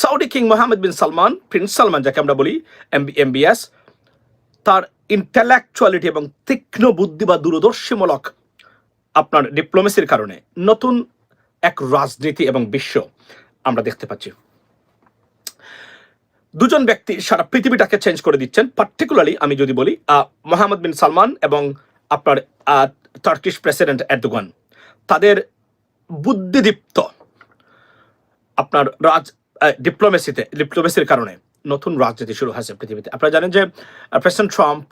Saudi king Mohammed bin Salman prince Salman যাকে আমরা বলি এমবিএস তার ইন্টেলেকচুয়ালিটি এবং তীক্ষ্ণ বুদ্ধি বা দূরদর্শীমূলক আপনার ডিপ্লোমেসির কারণে নতুন এক রাজনীতি এবং বিশ্ব আমরা দেখতে পাচ্ছি। দুজন ব্যক্তি সারা পৃথিবীটাকে চেঞ্জ করে দিচ্ছেন। পার্টিকুলারলি আমি যদি বলি মোহাম্মদ বিন সালমান এবং আপনার টার্কিশ প্রেসিডেন্ট এরদোগান তাদের বুদ্ধিদীপ্ত আপনার রাজ ডিপ্লোমেসিতে ডিপ্লোমেসির কারণে নতুন রাজনীতি শুরু হয়েছে পৃথিবীতে। আপনারা জানেন যে প্রেসিডেন্ট ট্রাম্প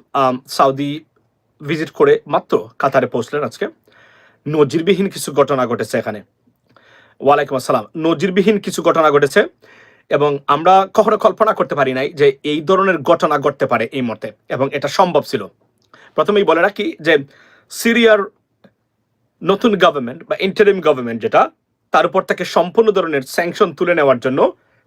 সাউদি ভিজিট করে মাত্র কাতারে পৌঁছলেন আজকে। নজিরবিহীন কিছু ঘটনা ঘটেছে এখানে। ওয়ালাইকুম আসসালাম। নজিরবিহীন কিছু ঘটনা ঘটেছে এবং আমরা কখনো কল্পনা করতে পারি নাই যে এই ধরনের ঘটনা ঘটতে পারে এই মুহূর্তে এবং এটা সম্ভব ছিল। প্রথমেই বলে রাখি যে, সিরিয়ার নতুন গভর্নমেন্ট বা ইন্টারিম গভর্নমেন্ট যেটা তার উপর থেকে সম্পূর্ণ ধরনের স্যাংশন তুলে নেওয়ার জন্য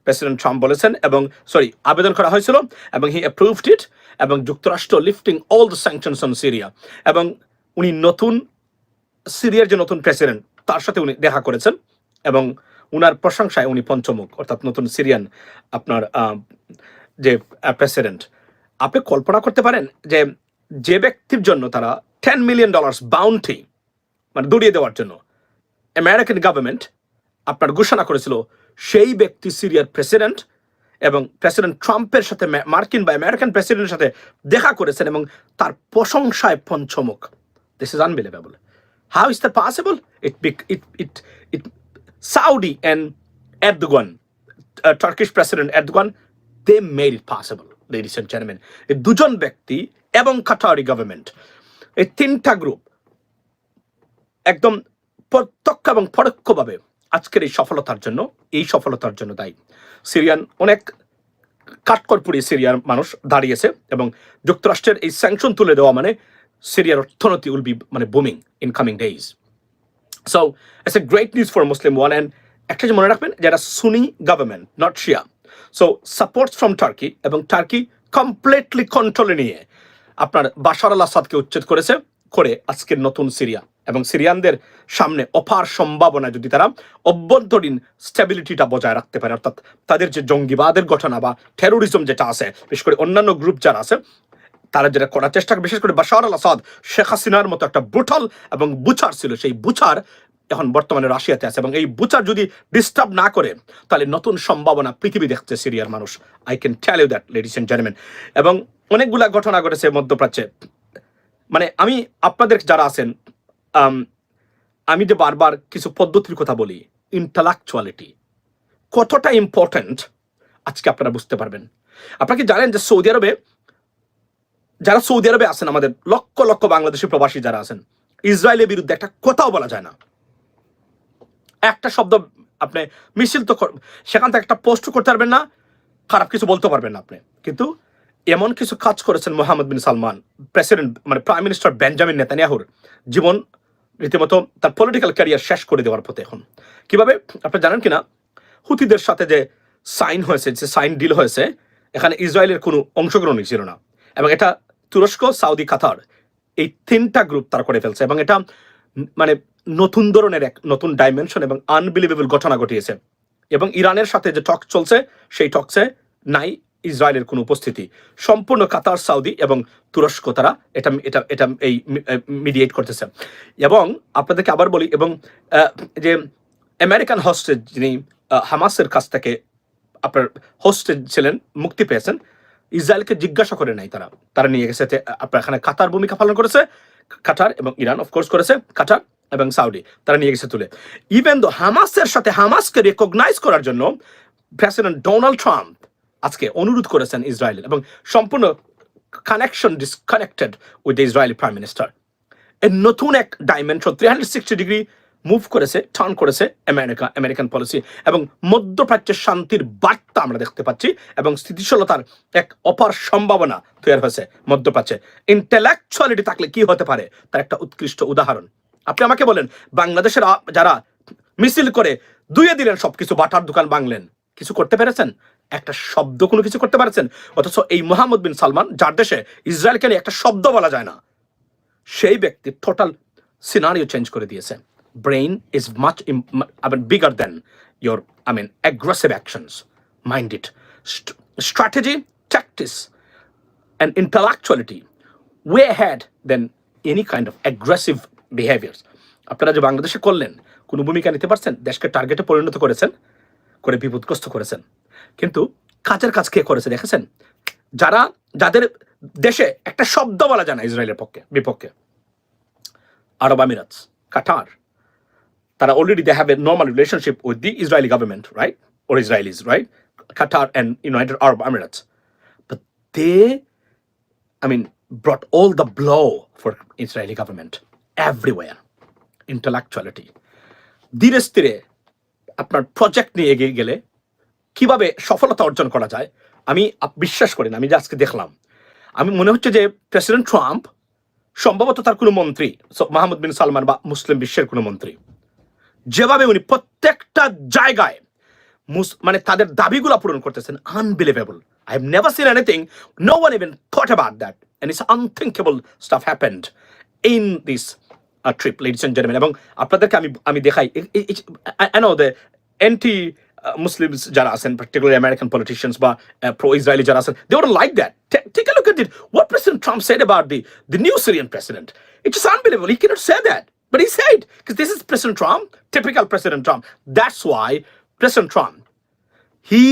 প্রেসিডেন্ট ট্রাম্প বলেছেন এবং সরি আবেদন করা হয়েছিল এবং হি অ্যাপ্রুভড ইট এবং যুক্তরাষ্ট্র lifting all the sanctions on Syria এবং উনি নতুন, সিরিয়ার যে নতুন প্রেসিডেন্ট তার সাথে উনি দেখা করেছেন এবং উনার প্রশংসায় উনি পঞ্চমুখ, অর্থাৎ নতুন সিরিয়ান আপনার যে প্রেসিডেন্ট আপনি কল্পনা করতে পারেন যে যে ব্যক্তির জন্য তারা টেন মিলিয়ন ডলার্স বাউন্টি মানে দৌড়িয়ে দেওয়ার জন্য আমেরিকান গভর্নমেন্ট আপনার ঘোষণা করেছিল সেই ব্যক্তি সিরিয়ার প্রেসিডেন্ট এবং প্রেসিডেন্ট ট্রাম্পের সাথে মার্কিন বা আমেরিকান প্রেসিডেন্টের সাথে দেখা করেছেন এবং তার প্রশংসায় পঞ্চমুখ। This is unbelievable how is that possible it big it it it Saudi and Erdogan Turkish president Erdogan they made it possible ladies and gentleman এই দুজন ব্যক্তি এবং কাটারি গভর্নমেন্ট এই তিনটা গ্রুপ একদম প্রত্যক্ষ এবং পরোক্ষভাবে আজকের এই সফলতার জন্য, এই সফলতার জন্য দায়ী। সিরিয়ান অনেক কাঠকরপুরি সিরিয়ার মানুষ দাঁড়িয়েছে এবং যুক্তরাষ্ট্রের এই স্যাংশন তুলে দেওয়া মানে সিরিয়ার অর্থনীতি উইল বি মানে booming in coming days so it's a great news for Muslim one and একটা যে মনে রাখবেন যারা Sunni government not Shia so support from Turkey এবং টার্কি কমপ্লিটলি কন্ট্রোলে নিয়ে আপনার বাশার আল আসাদকে উচ্ছেদ করেছে, করে আজকের নতুন সিরিয়া। এবং সিরিয়ানদের সামনে অপার সম্ভাবনা যদি তারা অভ্যন্তরীণ স্টেবিলিটিটা বজায় রাখতে পারে, অর্থাৎ তাদের যে জঙ্গিবাদের ঘটনা বা টেরোরিজম যেটা আছে, বিশেষ করে অন্যান্য গ্রুপ যারা আছে, তারা যেটা করার চেষ্টা বিশেষ করে বাশার আল আসাদ, শেখ হাসিনার মতো একটা ব্রুটাল এবং বুচার ছিল, সেই বুচার এখন বর্তমানে রাশিয়াতে আছে এবং এই বুচার যদি ডিস্টার্ব না করে, তাহলে নতুন সম্ভাবনা পৃথিবী দেখছে সিরিয়ার মানুষ। I can tell you that ladies and gentleman এবং অনেকগুলা ঘটনা ঘটেছে মধ্যপ্রাচ্যে। মানে আমি আপনাদের যারা আছেন আম, আমি যে বারবার কিছু পদ্ধতির কথা বলি ইন্টালেকচুয়ালিটি কতটা ইম্পর্ট্যান্ট আজকে আপনারা বুঝতে পারবেন। আপনারা কি জানেন যে সৌদি আরবে যারা সৌদি আরবে আছেন আমাদের লক্ষ লক্ষ বাংলাদেশি প্রবাসী যারা আছেন ইসরায়েলের বিরুদ্ধে একটা কথাও বলা যায় না। একটা শব্দ আপনি মিছিল তো সেখান থেকে একটা পোস্ট করতে পারবেন না খারাপ কিছু বলতে পারবেন না আপনি। কিন্তু এমন কিছু কাজ করেছেন মোহাম্মদ বিন সালমান প্রেসিডেন্ট মানে প্রাইম মিনিস্টার বেঞ্জামিন নেতানিয়াহুর। জীবন রীতিমতো তার পলিটিক্যাল ক্যারিয়ার শেষ করে দেওয়ার পথে এখন। কীভাবে? আপনি জানেন কিনা? হুতিদের সাথে যে সাইন হয়েছে, যে সাইন ডিল হয়েছে, এখানে ইসরায়েলের কোনো অংশগ্রহণই ছিল না। এবং এটা তুরস্ক, সাউদি, কাতার, এই তিনটা গ্রুপ তারা করে ফেলছে। এবং এটা মানে নতুন ধরনের এক নতুন ডাইমেনশন এবং আনবিলিভেবল ঘটনা ঘটিয়েছে। এবং ইরানের সাথে যে টক চলছে, সেই টকসে নাই ইসরায়েলের কোনো উপস্থিতি। সম্পূর্ণ কাতার, সাউদি এবং তুরস্ক তারা এটা এটা এটা এই মিডিয়েট করতেছে। এবং আপনাদেরকে আবার বলি, এবং যে আমেরিকান হস্টেজ যিনি হামাসের কাছ থেকে আপনার হোস্টেজ ছিলেন, মুক্তি পেয়েছেন, ইসরায়েলকে জিজ্ঞাসা করে নাই তারা। তারা নিয়ে গেছে আপনার এখানে কাতার ভূমিকা পালন করেছে, কাতার এবং ইরান অফকোর্স করেছে, কাতার এবং সাউদি তারা নিয়ে গেছে তুলে। ইভেন দো হামাসের সাথে হামাসকে রেকগনাইজ করার জন্য প্রেসিডেন্ট ডোনাল্ড ট্রাম্প আজকে অনুরোধ করেছেন ইসরায়েল এবং সম্পূর্ণ connection disconnected with the Israeli prime minister এর নতুন এক dimension three hundred sixty degree move করেছে টার্ন করেছে আমেরিকা আমেরিকান পলিসি এবং মধ্যপ্রাচ্যের শান্তির বার্তা আমরা দেখতে পাচ্ছি এবং স্থিতিশীলতার এক অপার সম্ভাবনা তৈরি হয়েছে মধ্যপ্রাচ্যে। ইন্টেলেকচুয়ালিটি থাকলে কি হতে পারে? তার একটা উৎকৃষ্ট উদাহরণ। আপনি আমাকে বলেন, বাংলাদেশের যারা মিছিল করে দুইয়ে দিলেন সবকিছু বাটার দোকান বাংলেন কিছু করতে পেরেছেন? একটা শব্দ কোনো কিছু করতে পারছেন? অথচ এই মোহাম্মদ বিন সালমান যার দেশে ইসরায়েলকে নিয়ে একটা শব্দ বলা যায় না সেই ব্যক্তি টোটাল সিনারিও চেঞ্জ করে দিয়েছে। Brain is much I mean bigger than your I mean aggressive actions minded. St- strategy, tactics, and intellectuality way ahead than any kind of aggressive behaviors. আপনারা যে বাংলাদেশে করলেন কোনো ভূমিকা নিতে পারছেন? দেশকে টার্গেটে পরিণত করেছেন করে বিপদগ্রস্ত করেছেন। কিন্তু কাজের কাজ কে করেছে দেখেছেন যারা যাদের দেশে একটা শব্দ বলা যায় না ইসরায়েলের পক্ষে বিপক্ষে আরব আমিরাতস কাটার তারা already they have a normal relationship with the Israeli government right or Israelis, right? Qatar and United Arab Emirates. But they, I mean, brought all the blow for Israeli government everywhere. Intellectuality. ধীরে স্থিরে আপনার project নিয়ে এগিয়ে গেলে কীভাবে সফলতা অর্জন করা যায়, আমি বিশ্বাস করি না, আমি যে আজকে দেখলাম। আমি মনে হচ্ছে যে প্রেসিডেন্ট ট্রাম্প সম্ভবত তার কোনো মন্ত্রী মাহমুদ বিন সালমান বা মুসলিম বিশ্বের কোনো মন্ত্রী। যেভাবে উনি প্রত্যেকটা জায়গায় মানে তাদের দাবিগুলো পূরণ করতেছেন unbelievable I have never seen anything no one even thought about that and it's unthinkable stuff happened in this trip ladies and gentleman এবং আপনাদেরকে আমি আমি দেখাই I know the anti Muslims যারা আছেন পার্টিকুলার আমেরিকান পলিটিশিয়ানস বা pro Israeli যারা আছেন they or like that take at it what president trump said about the the new syrian president it's just unbelievable he cannot say that but he said because this is president trump typical president trump that's why president trump he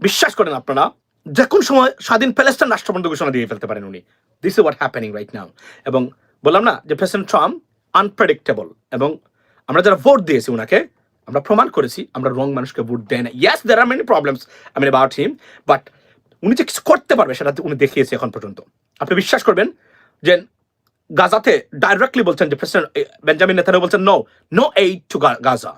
বিশ্বাস করেন আপনারা যে কোন সময় স্বাধীন Palestine রাষ্ট্রবন্ধ ঘোষণা দিয়ে ফেলতে পারেন উনি this is what happening right now এবং বললাম না যে প্রেসিডেন্ট ট্রাম্প আনপ্রেডিক্টেবল এবং আমরা যারা ভোট দিয়েছি ওনাকে আমরা প্রমাণ করেছি, আমরা রং মানুষকে ভোট দেয় না yes there are many problems I about him but উনি যে কিছু করতে পারবে সেটা উনি দেখিয়েছে এখন পর্যন্ত। আপনি বিশ্বাস করবেন যে গাজাতে ডাইরেক্টলি বলছেন যে প্রেসিডেন্ট বেঞ্জামিন নেতানো বলছেন no no aid to Gaza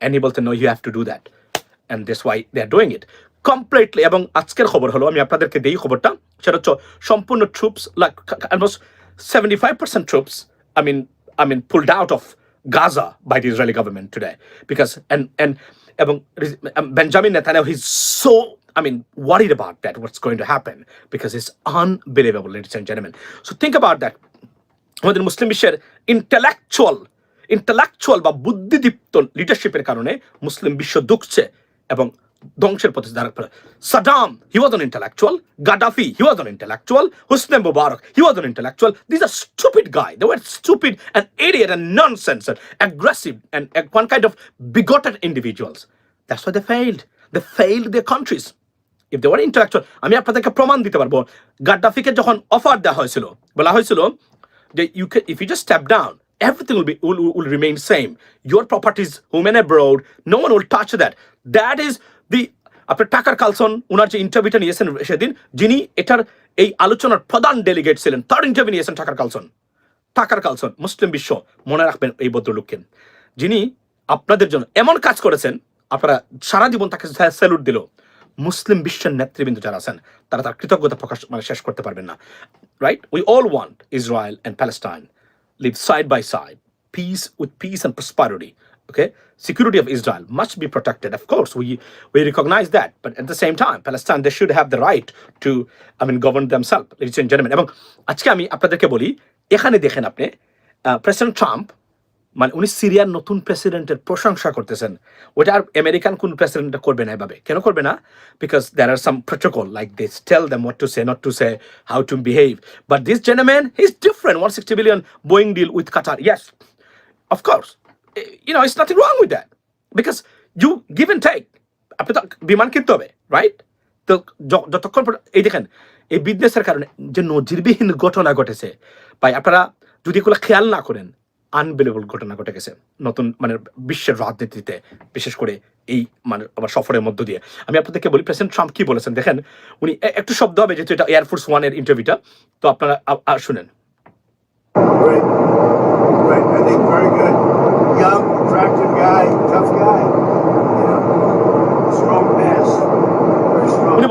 and he বলছেন no you have to do that and this why they are doing it completely এবং আজকের খবর হলো, আমি আপনাদেরকে দিই খবরটা, সেটা হচ্ছে সম্পূর্ণ troops like almost seventy five percent troops I mean I mean pulled out of Gaza by the Israeli government today because and and um, Benjamin Netanyahu he's so I mean worried about that what's going to happen because it's unbelievable ladies and gentlemen so think about that আমাদের মুসলিম বিশ্বের intellectual intellectual বা বুদ্ধিদীপ্ত লিডারশিপের কারণে মুসলিম বিশ্ব দুঃখছে এবং ধ্বংসের পথে দাঁড়াতে পারে Saddam he was on intellectual Gaddafi he was on intellectual Hosni Mubarak he was on intellectual this are stupid guy they were stupid and area and nonsense aggressive and one kind of bigoted individuals that's why they failed they failed the countries if they were intellectual আমি আপনাদেরকে প্রমাণ দিতে পারব। গাড্ডাফিকে যখন offer দেওয়া হয়েছিল বলা হয়েছিল যে you can if you just step down everything will be will, will will remain same. Your properties women abroad. No one will touch that. That is the আপনার টাকার কালসন ওনার যে ইন্টারভিউটা নিয়েছেন সেদিন, যিনি এটার এই আলোচনার প্রধান ডেলিগেট ছিলেন, তার ইন্টারভিউ নিয়েছেন টাকার কালসন। টাকার কালসন, মুসলিম বিশ্ব, মনে রাখবেন এই ভদ্রলোককে। যিনি আপনাদের জন্য এমন কাজ করেছেন, আপনারা সারা জীবন তাকে স্যালুট দিল। মুসলিম বিশ্বের নেতৃবৃন্দ যারা আছেন, তারা তার কৃতজ্ঞতা প্রকাশ মানে শেষ করতে পারবেন না। Right we all want Israel and Palestine live side by side peace with peace and prosperity. Okay, security of Israel must be protected. Of course, we we recognize that, but at the same time, Palestine they should have the right to, I mean, govern themselves, ladies and gentlemen. এবং আজকে আমি আপনাদেরকে বলি এখানে দেখেন আপনি president Trump মানে উনি সিরিয়ার নতুন প্রেসিডেন্টের প্রশংসা করতেছেন। ওটা আর আমেরিকান কোন প্রেসিডেন্টটা করবে না এভাবে। কেন করবে না? Because there are some protocol like this tell them what to say not to say how to behave but this gentleman is different one sixty billion Boeing deal with Qatar yes of course you know it's nothing wrong with that because you give and take আপনি তো বিমান কিনতে হবে right তো যতক্ষণ এই দেখেন, এই বিজনেসের কারণে যে নজিরবিহীন ঘটনা ঘটেছে, ভাই, আপনারা যদি এগুলো খেয়াল না করেন আনবিলেবল ঘটনা ঘটে গেছে নতুন মানে বিশ্বের রাজনীতিতে, বিশেষ করে এই মানে আবার সফরের মধ্য দিয়ে। আমি আপনাদেরকে বলি, প্রেসিডেন্ট ট্রাম্প কি বলেছেন? দেখেন, উনি একটু শব্দ হবে, যেহেতু এটা এয়ারফোর্স ওয়ানের ইন্টারভিউটা তো আপনারা শুনেন।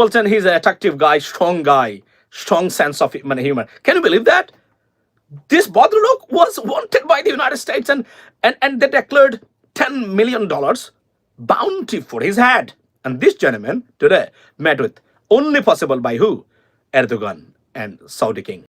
বলছেন he is attractive guy strong guy strong sense of মানে humour can you believe that this Badrulok was wanted by the United States and, and, and they declared $10 million bounty for his head. And this gentleman today met with only possible by who? Erdogan and Saudi King.